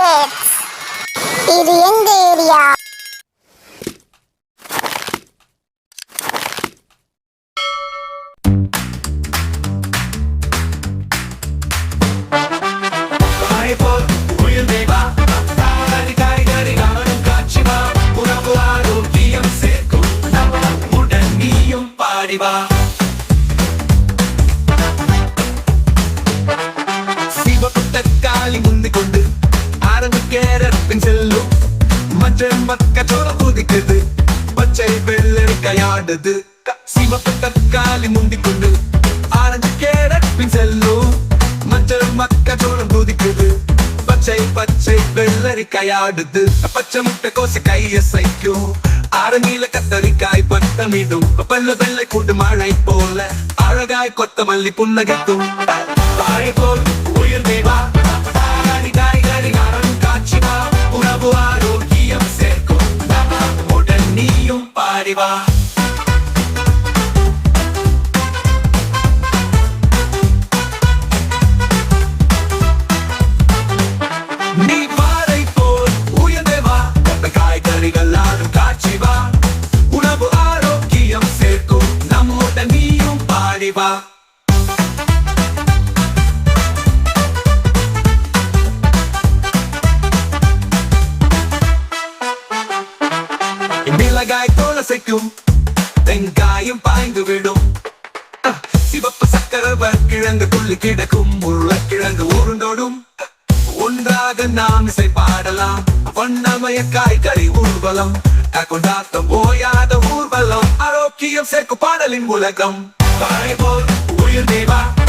Kids இது எங்க area Bye. பக்கத்தோட குதிக்குது. பச்சை வெள்ளை கையாடுது. சிவப்பு தக்காளி முந்திக் கொண்டு ஆரஞ்சு கேரட் பின் செல்லும் மஞ்சள் மக்கத்தோட குதிக்குது. பச்சை பச்சை வெள்ளரி கையாடுது. பச்சை முட்டை கோசை கைய சைக்கும் ஆரங்கில கத்தரிக்காய் பட்டமிடும் பல்ல வெள்ளை கூட்டு மழை போல அழகாய் கொத்தமல்லி புன்னகைக்கும். வாழை போல் நீயும் நீ பாறை போல் உயர்ந்தே வா. காய்கறிகள் ஆடும் உணவு ஆரோக்கியம் சேர்க்கும். நீயும் மிளகாய் தோலசைக்கும் வெங்காயம் பாய்ந்து விடும். சிவப்பு சக்கரவர் கிழங்கு துள்ளி கிடக்கும். உருளைக்கிழங்கு உருண்டோடும். ஒன்றாக நாம் இசை பாடலாம். வண்ணமய காய்கறி ஊர்வலம். கொண்டாட்டம் ஓயாத ஊர்வலம். ஆரோக்கியம் சேர்க்கும் பாடலின் உலகம். வாழை போல் உயிர் தேவா.